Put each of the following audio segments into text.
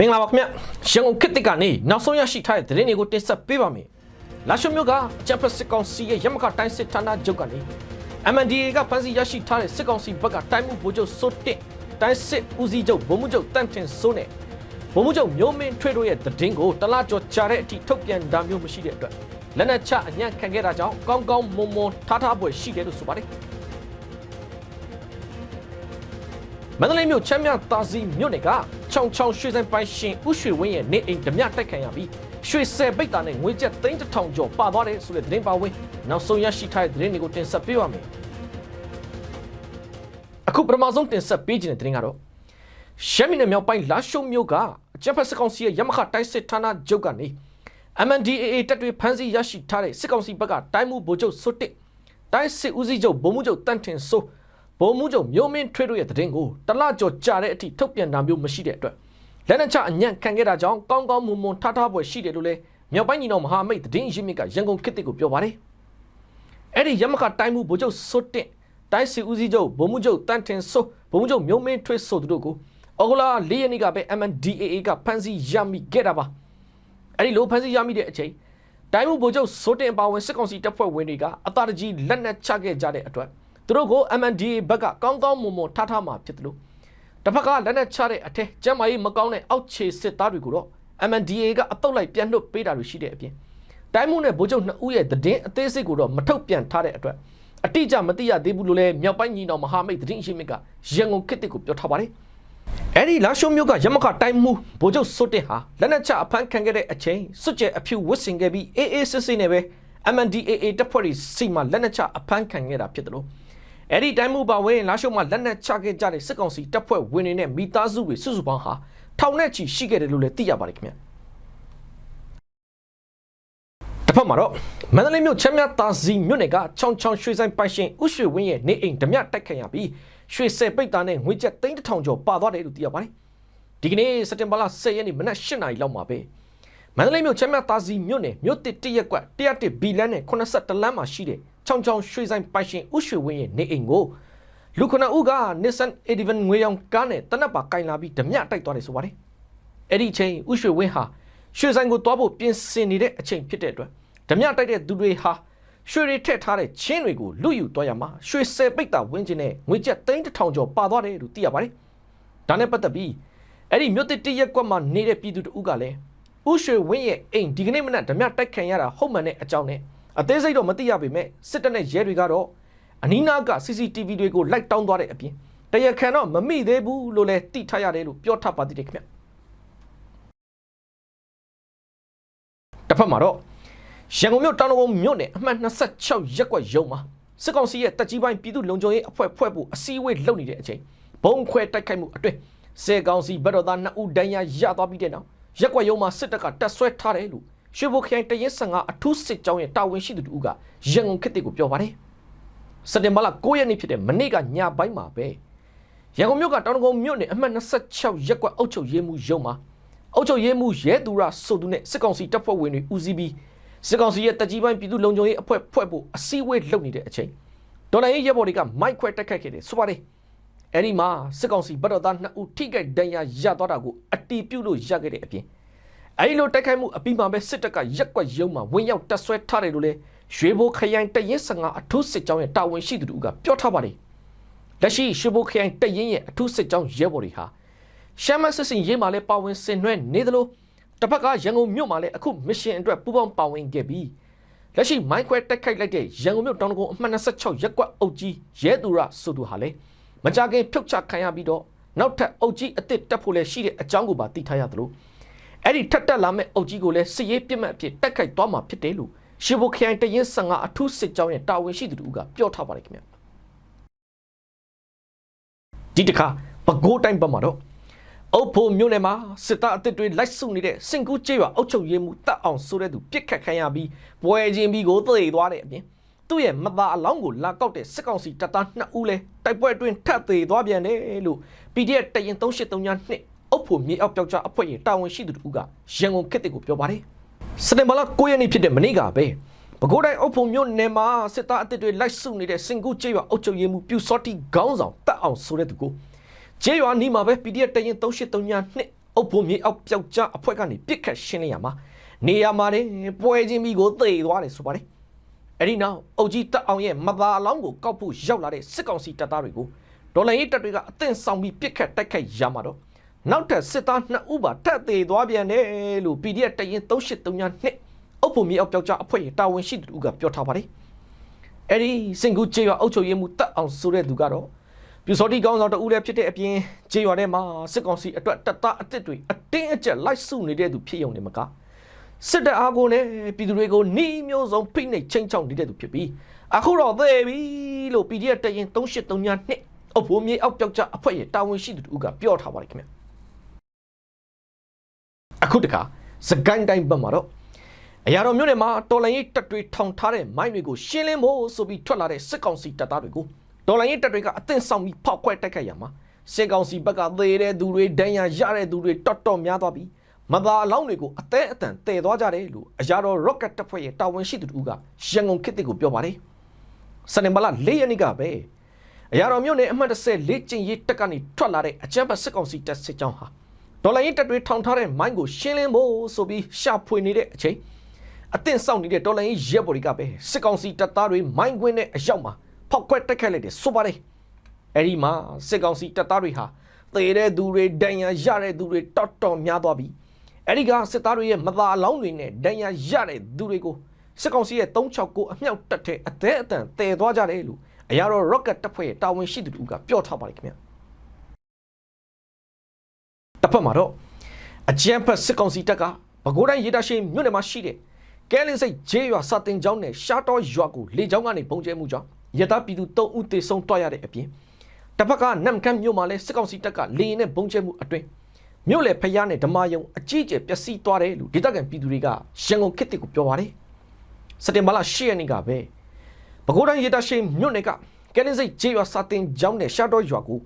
မင်္ဂလာပါခင်ဗျရန်ကုန်ခေတ်တစ်ကနေနောက်ဆုံးရရှိထားတဲ့သတင်းတွေကိုတင်ဆက်ပေးပါမယ်လာရှုံမျိုးကဂျပန်စစ်ကောင်စီရဲ့ရမခတိုင်းစစ်ဌာနချုပ်ကနေ MNDA ကဖမ်းဆီးရရှိထားတဲ့စစ်ကောင်စီဘက်ကတိုင်းမှုဗိုလ်ချုပ်စိုးတစ်တိုင်းစစ်ဦးစီးချုပ်ဗိုလ်မှူးချုပ်တန့်တင်စိုးနဲ့ဗိုလ်မှူးချုပ်မျိုးမင်းထွေးတို့ရဲ့သတင်းကိုတလားကျော်ကြားတဲ့အထိထုတ်ပြန်တာမျိုးမရှိတဲ့အတွက်လက်နက်ချအညံ့ခံခဲ့တာကြောင့်ကောင်းကောင်းမွန်မွန်ထားထားပွဲရှိတယ်လို့ဆိုပါတယ်မန္တလေးမြို့ချမ်းမြသာစီမြို့နယ်က ချောင်ချောင်ရွှေဆိုင်ပိုင်ရှင်ဥရွှေဝင်းရဲ့နေအိမ်ဓမြတိုက်ခံရပြီးရွှေဆယ်ပိတ်တာနဲ့ငွေကျပ်သိန်းတစ်ထောင်ကျော်ပါသွားတယ်ဆိုတဲ့သတင်းပါဝင်နောက်ဆုံးရရှိထားတဲ့သတင်းတွေကိုတင်ဆက်ပေးပါမယ်အခုပထမဆုံးတင်ဆက်ပေးခြင်းတဲ့သတင်းကတော့ရှမ်းပြည်နယ်မြောက်ပိုင်းလာရှုံမြို့ကအကြံဖက်စစ်ကောင်စီရဲ့ရမခတိုင်းစစ်ဌာနချုပ်ကနေ MNDAA တပ်တွေဖမ်းဆီးရရှိထားတဲ့စစ်ကောင်စီဘက်ကတိုင်းမှုဗိုလ်ချုပ်စွတ်တစ်တိုင်းစစ်ဦးစီးချုပ်ဗိုလ်မှူးချုပ်တန့်ထင်စိုး ဗိုလ်မှူးချုပ်မျိုးမင်းထွေးတို့ရဲ့သတင်းကိုတလကြော်ကြာတဲ့အထိထုတ်ပြန်တာမျိုးမရှိတဲ့အတွက်လက်နက်ချအညံ့ခံခဲ့တာကြောင့်ကောင်းကောင်းမွန်မွန်ထားထားပွဲရှိတယ်လို့လည်းမြောက်ပိုင်းညီတော်မဟာမိတ်သတင်းရင်းမြစ်ကရန်ကုန်ခေတ်ကိုပြောပါတယ်အဲ့ဒီရမခတိုင်းမှုဗိုလ်ချုပ်စွတ်တစ်တိုင်းစစ်ဦးစီးချုပ်ဗိုလ်မှူးချုပ်တန့်ထင်စိုးဗိုလ်မှူးချုပ်မျိုးမင်းထွေးဆိုသူတို့ကိုအော်ဂလာ၄ရက်နေ့ကပဲ MNDAA ကဖမ်းဆီးရမိခဲ့တာပါအဲ့ဒီလိုဖမ်းဆီးရမိတဲ့အချိန်တိုင်းမှုဗိုလ်ချုပ်စိုးတင်ပါဝင်စစ်ကောင်စီတပ်ဖွဲ့ဝင်တွေကအတာတကြီးလက်နက်ချခဲ့ကြတဲ့အတွက် သူတို့ကို MNDA ဘက်ကကောင်းကောင်းမွန်မွန်ထားထားမှာဖြစ်တယ်လို့တစ်ဖက်ကလက်နက်ချတဲ့အထက်ကျမ်းမာရေးမကောင်းတဲ့အောက်ခြေစစ်သားတွေကိုတော့ MNDA ကအတုပ်လိုက်ပြန်လွတ်ပေးတာတွေရှိတဲ့အပြင်တိုင်းမှုနဲ့ဗိုလ်ချုပ်နှစ်ဦးရဲ့သတင်းအသေးစိတ်ကိုတော့မထုတ်ပြန်ထားတဲ့အတွက်အတိအကျမသိရသေးဘူးလို့လည်းမြောက်ပိုင်းညီတော်မဟာမိတ်သတင်းအရှိမြစ်ကရန်ကုန်ခေတ်တစ်ကိုပြောထားပါတယ်အဲ့ဒီလာရှုံမျိုးကရမခတိုင်းမှုဗိုလ်ချုပ်စွတ်တင်ဟာလက်နက်ချအဖမ်းခံခဲ့တဲ့အချိန်စွတ်ကျဲအဖြူဝစ်စင်ခဲ့ပြီးအေးအေးစစ်စစ်နဲ့ပဲ MNDAA တပ်ဖွဲ့တွေစီမှာလက်နက်ချအဖမ်းခံခဲ့တာဖြစ်တယ်လို့ အဲ့ဒီတိုင်းမှုပါဝင်လာရှုံမှာလက်နက်ချခဲ့ကြတဲ့စစ်ကောင်စီတပ်ဖွဲ့ဝင်တွေနဲ့မိသားစုတွေစုစုပေါင်းဟာထောင်နဲ့ချီရှိခဲ့တယ်လို့လည်းသိရပါတယ်ခင်ဗျတစ်ဖက်မှာတော့မန္တလေးမြို့ချမ်းမြသာစီမြို့နယ်ကချောင်းချောင်းရွှေဆိုင်ပိုင်ရှင်ဥရွှေဝင်းရဲ့နေအိမ်ဓမြတိုက်ခိုက်ရပြီးရွှေဆယ်ပိတ်သားနဲ့ငွေကျပ်သိန်းတစ်ထောင်ကျော်ပါသွားတယ်လို့သိရပါတယ်။ဒီကနေ့စက်တင်ဘာလ10ရက်နေ့မနက်8နာရီလောက်မှာပဲ မန္တလေးမြို့ချမ်းမြသာစီမြို့နယ်မြို့တစ်တရက်ကွက်101ဘီလန်းနဲ့82လမ်းမှာရှိတဲ့ချောင်းချောင်းရွှေဆိုင်ပိုင်ရှင်ဥရွှေဝင်းရဲ့နေအိမ်ကိုလူခဏဦးက Nissan Edivan ငွေရောင်ကားနဲ့တနက်ပါကင်လာပြီးဓမြတိုက်သွားတယ်ဆိုပါတယ်။အဲ့ဒီအချိန်ဥရွှေဝင်းဟာရွှေဆိုင်ကိုတွားဖို့ပြင်ဆင်နေတဲ့အချိန်ဖြစ်တဲ့အတွက်ဓမြတိုက်တဲ့သူတွေဟာရွှေတွေထည့်ထားတဲ့ချင်းတွေကိုလူယူသွားရမှာရွှေဆယ်ပိတ်တာဝင်းချင်းနဲ့ငွေကျပ်သိန်းတစ်ထောင်ကျော်ပါသွားတယ်လို့သိရပါတယ်။ဒါနဲ့ပတ်သက်ပြီးအဲ့ဒီမြို့တစ်တရက်ကွက်မှာနေတဲ့ပြည်သူတဦးကလည်း ဥရွှေဝင်းရဲ့အိမ်ဒီကနေ့မနက်ဓမြတိုက်ခံရတာဟုတ်မှန်တဲ့အကြောင်းနဲ့အသေးစိတ်တော့မသိရပေမဲ့စစ်တပ်နဲ့ရဲတွေကတော့အနီးနားက CCTV တွေကိုလိုက်တောင်းသွားတဲ့အပြင်တရားခံတော့မမိသေးဘူးလို့လည်းသိထားရတယ်လို့ပြောထားပါသေးတယ်ခင်ဗျ။တစ်ဖက်မှာတော့ရန်ကုန်မြို့တောင်တော်မြို့နယ်အမှတ်26ရပ်ကွက်ရုံမှာစစ်ကောင်စီရဲ့တပ်ကြီးပိုင်းပြည်သူ့လုံခြုံရေးအဖွဲ့ဖွဲ့ဖို့အစည်းအဝေးလုပ်နေတဲ့အချိန်ဘုံခွဲတိုက်ခိုက်မှုအတွင်းစေကောင်စီဘက်တော်သား2ဦးဒဏ်ရာရသွားပြီးတဲ့နောက် ရက်ကွက်ရုံမှာစစ်တပ်ကတပ်ဆွဲထားတယ်လို့ရွှေဘိုခရိုင်တရင်15အထူးစစ်ကြောင်းရဲ့တာဝန်ရှိသူတို့ကရန်ကုန်ခေတ်တစ်ကိုပြောပါတယ်စက်တင်ဘာလ9ရက်နေ့ဖြစ်တဲ့မနေ့ကညပိုင်းမှာပဲရန်ကုန်မြို့ကတောင်တော်မြို့နယ်အမှတ်26ရက်ကွက်အုပ်ချုပ်ရေးမှူးရုံမှာအုပ်ချုပ်ရေးမှူးရဲသူရဆိုသူနဲ့စစ်ကောင်စီတပ်ဖွဲ့ဝင်တွေဦးစီးပြီးစစ်ကောင်စီရဲ့တပ်ကြီးပိုင်းပြည်သူ့လုံခြုံရေးအဖွဲ့ဖွဲ့ဖို့အစည်းအဝေးလုပ်နေတဲ့အချိန်ဒေါ်လာရေးရဲဘော်တွေကမိုက်ခွဲတက်ခတ်ခဲ့တယ်ဆိုပါတယ် အဲ့ဒီမှာစစ်ကောင်စီဗတ်တော်သားနှစ်ဦးထိခိုက်ဒဏ်ရာရသွားတာကိုအတီးပြုတ်လို့ရခဲ့တဲ့အပြင်အဲ့ဒီလိုတိုက်ခိုက်မှုအပြီးမှာပဲစစ်တပ်ကရက်ကွက်ရုံမှာဝင်ရောက်တပ်ဆွဲထားတယ်လို့လေရွှေဘိုခရိုင်တရင်15အထူးစစ်ကြောင်းရဲ့တာဝန်ရှိသူတို့ကပြောထားပါတယ်လက်ရှိရွှေဘိုခရိုင်တရင်ရဲ့အထူးစစ်ကြောင်းရဲဘော်တွေဟာရှမ်းမစစ်စင်ရေးမှာလည်းပါဝင်ဆင်နွှဲနေသလိုတစ်ဖက်ကရန်ကုန်မြို့မှာလည်းအခုမစ်ရှင်အတွက်ပူးပေါင်းပါဝင်ခဲ့ပြီးလက်ရှိမိုင်းခွဲတိုက်ခိုက်လိုက်တဲ့ရန်ကုန်မြို့တောင်တကုန်းအမှတ်26ရက်ကွက်အုပ်ကြီးရဲသူရဆိုသူဟာလည်း မကြခင်ဖြုတ်ချခံရပြီးတော့နောက်ထပ်အုပ်ကြီးအစ်စ်တက်ဖို့လည်းရှိတဲ့အကြောင်းကိုပါသိထားရသလိုအဲ့ဒီထက်တက်လာမဲ့အုပ်ကြီးကိုလည်းစစ်ရေးပြစ်မှတ်အဖြစ်တက်ခိုက်သွားမှာဖြစ်တယ်လို့ရှေဘိုခရိုင်တရင်15အထူးစစ်ကြောင်းရဲ့တာဝန်ရှိသူတို့ကပြောထားပါတယ်ခင်ဗျဒီတခါပကိုးတိုင်းဘက်မှာတော့အုပ်ဖို့မြို့နယ်မှာစစ်သားအစ်စ်တွေလိုက်စုနေတဲ့စင်ကူးကျေးရွာအုပ်ချုပ်ရေးမှူးတပ်အောင်ဆိုတဲ့သူပြစ်ခတ်ခံရပြီးပွဲချင်းပြီးကိုသေသွားတဲ့အပြင် သူ့ရဲ့မသားအလောင်းကိုလာကောက်တဲ့စစ်ကောင်စီတပ်သား2ဦးလဲတိုက်ပွဲအတွင်းထပ်သေးသွားပြန်တယ်လို့ PDF တရင်3839နှစ်အုပ်ဖို့မြေအောက်ပြောက်ကြားအဖွဲ့ရဲ့တာဝန်ရှိသူတို့ကရန်ကုန်ခေတ်တွေကိုပြောပါတယ်စနေမလာ9ရက်နေ့ဖြစ်တဲ့မနေ့ကပဲပဲခူးတိုင်းအုပ်ဖို့မြို့နယ်မှာစစ်သားအစ်စ်တွေလိုက်စုနေတဲ့စင်ကူးကျေးရွာအုပ်ချုပ်ရေးမှူးပြူစောတိခေါင်းဆောင်တပ်အောင်ဆိုတဲ့သူကိုကျေးရွာနီးမှာပဲ PDF တရင်3839နှစ်အုပ်ဖို့မြေအောက်ပျောက်ကြားအဖွဲ့ကနေပြစ်ခတ်ရှင်းလင်းရမှာနေရာမှာတင်ပွဲချင်းမိကိုသေသွားတယ်ဆိုပါတယ် အဲ့ဒီနောက်အုပ်ကြီးတက်အောင်ရဲ့မသာအလောင်းကိုကောက်ဖို့ရောက်လာတဲ့စစ်ကောင်စီတပ်သားတွေကိုဒေါ်လာရေးတပ်တွေကအသင့်ဆောင်ပြီးပြစ်ခတ်တိုက်ခိုက်ရမှာတော့နောက်ထပ်စစ်သား2ဦးပါထပ်သေးသွားပြန်တယ်လို့ PDF တရင်3832နှစ်အုပ်ဖို့မြေအောက်ပျောက်ကြားအဖွဲ့ရဲ့တာဝန်ရှိသူကပြောထားပါတယ်အဲ့ဒီစင်ကူကျေးရွာအုပ်ချုပ်ရေးမှူးတက်အောင်ဆိုတဲ့သူကတော့ပြူစောတိကောင်းဆောင်တဦးလည်းဖြစ်တဲ့အပြင်ခြေရွာထဲမှာစစ်ကောင်စီအတွက်တပ်သားအစ်စ်တွေအတင်းအကျပ်လိုက်စုနေတဲ့သူဖြစ်ရုံနဲ့မက စစ်တပ်အားကိုလည်းပြည်သူတွေကိုနှီးမျိုးစုံဖိနှိပ်ချင်းချောင်းနေတဲ့သူဖြစ်ပြီးအခုတော့သေပြီလို့ PDF တရင်3832နှစ်အဖို့မြေအောက်ပြောက်ကြအဖွဲ့ရဲ့တာဝန်ရှိသူတို့ကပြောထားပါတယ်ခင်ဗျအခုတခါစကိုင်းတိုင်းဘက်မှာတော့အရာတော်မြို့နယ်မှာတော်လိုင်းရေးတပ်တွေထောင်ထားတဲ့မိုင်းတွေကိုရှင်းလင်းဖို့ဆိုပြီးထွက်လာတဲ့စစ်ကောင်စီတပ်သားတွေကိုဒေါ်လာရေးတပ်တွေကအသင့်ဆောင်ပြီးဖောက်ခွဲတိုက်ခိုက်ရမှာစစ်ကောင်စီဘက်ကသေတဲ့သူတွေဒဏ်ရာရတဲ့သူတွေတော်တော်များသွားပြီး မသာအလောင်းတွေကိုအသေးအတန်တည်သွားကြတယ်လို့အရာတော် rocket တပ်ဖွဲ့ရဲ့တာဝန်ရှိသူတို့ကရန်ကုန်ခေတ်တစ်ကိုပြောပါတယ်စနေမလာ၄ရက်နေ့ကပဲအရာတော်မြို့နယ်အမှတ်30လေးကျင်ရေးတက်ကနေထွက်လာတဲ့အကြမ်းဖက်စစ်ကောင်စီတပ်စစ်ကြောင်းဟာဒေါ်လာရေးတပ်တွေထောင်ထားတဲ့မိုင်းကိုရှင်းလင်းဖို့ဆိုပြီးရှာဖွေနေတဲ့အချိန်အသင့်ဆောင်နေတဲ့ဒေါ်လာရေးရဲဘော်တွေကပဲစစ်ကောင်စီတပ်သားတွေမိုင်းကွင်းနဲ့အရောက်မှာဖောက်ခွဲတက်ခတ်လိုက်တယ်ဆိုပါတယ်အဲ့ဒီမှာစစ်ကောင်စီတပ်သားတွေဟာသေတဲ့သူတွေဒဏ်ရာရတဲ့သူတွေတော်တော်များသွားပြီ အဲ့ဒီကစစ်သားတွေရဲ့မသာအလောင်းတွေနဲ့ဒဏ်ရာရတဲ့သူတွေကိုစစ်ကောင်စီရဲ့369အမြောက်တက်တဲ့အသေးအတန်တည်သွားကြတယ်လို့အရာတော် rocket တပ်ဖွဲ့ရဲ့တာဝန်ရှိသူတို့ကပြောထားပါတယ်ခင်ဗျတစ်ဖက်မှာတော့အကြမ်းဖက်စစ်ကောင်စီတပ်ကဘကိုးတိုင်းရေတရှိမြို့နယ်မှာရှိတဲ့ကဲလင်းစိတ်ဂျေးရွာစာတင်ကျောင်းနဲ့ရှားတော်ရွာကိုလေကျောင်းကနေပုံကျဲမှုကြောင့်ရတာပြည်သူ3ဦးသေဆုံးသွားရတဲ့အပြင်တစ်ဖက်ကနမ်ကန်မြို့မှာလဲစစ်ကောင်စီတပ်ကလေရင်နဲ့ဘုံကျဲမှုအတွင်း မြို့လေဖျားနဲ့ဓမာယုံအကြီးအကျယ်ပျက်စီးသွားတယ်လို့ဒေသခံပြည်သူတွေကရန်ကုန်ခေတ်ကိုပြောပါတယ်စက်တင်ဘာလ10ရက်နေ့ကပဲပဲခူးတိုင်းရေတရှိမြို့နယ်ကကဲလင်းစိတ်ဂျေးရွာစာတင်ကျောင်းနဲ့ရှားတော်ရွာကို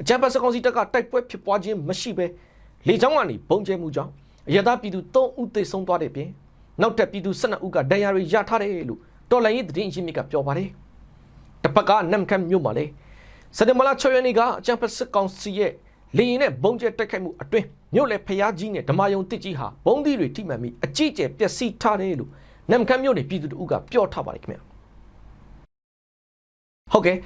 အကြမ်းဖက်စစ်ကောင်စီတပ်ကတိုက်ပွဲဖြစ်ပွားခြင်းမရှိဘဲလေကြောင်းကနေဘုံကျဲမှုကြောင့်အရတာပြည်သူ3ဦးသေဆုံးသွားတဲ့အပြင်နောက်ထပ်ပြည်သူ12ဦးကဒဏ်ရာတွေရထားတယ်လို့တော်လိုင်းရေးသတင်းရင်းမြစ်ကပြောပါတယ်တစ်ဖက်ကနမ်ကန်မြို့မှာလေစက်တမလာ6ရက်နေ့ကအကြံဖက်စစ်ကောင်စီရဲ့ လေရင်နဲ့ဘုံကျဲတိုက်ခိုက်မှုအတွင်းမြို့လေဖျားကြီးနဲ့ဓမာယုံတစ်ကြီးဟာဘုံသီးတွေထိမှန်ပြီးအကြီးကျယ်ပျက်စီးထားတယ်လို့နမ်ကန်မြို့နယ်ပြည်သူတို့ကပြောထားပါတယ်ခင်ဗျဟုတ်ကဲ့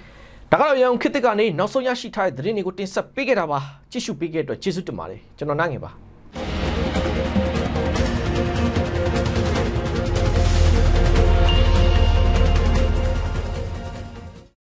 ဒါကတော့ရန်ခေတ်ကနေနောက်ဆုံးရရှိထားတဲ့သတင်းတွေကိုတင်ဆက်ပေးခဲ့တာပါကြည့်ရှုပေးခဲ့တဲ့အတွက်ကျေးဇူးတင်ပါတယ်ကျွန်တော်နိုင်ငယ်ပါ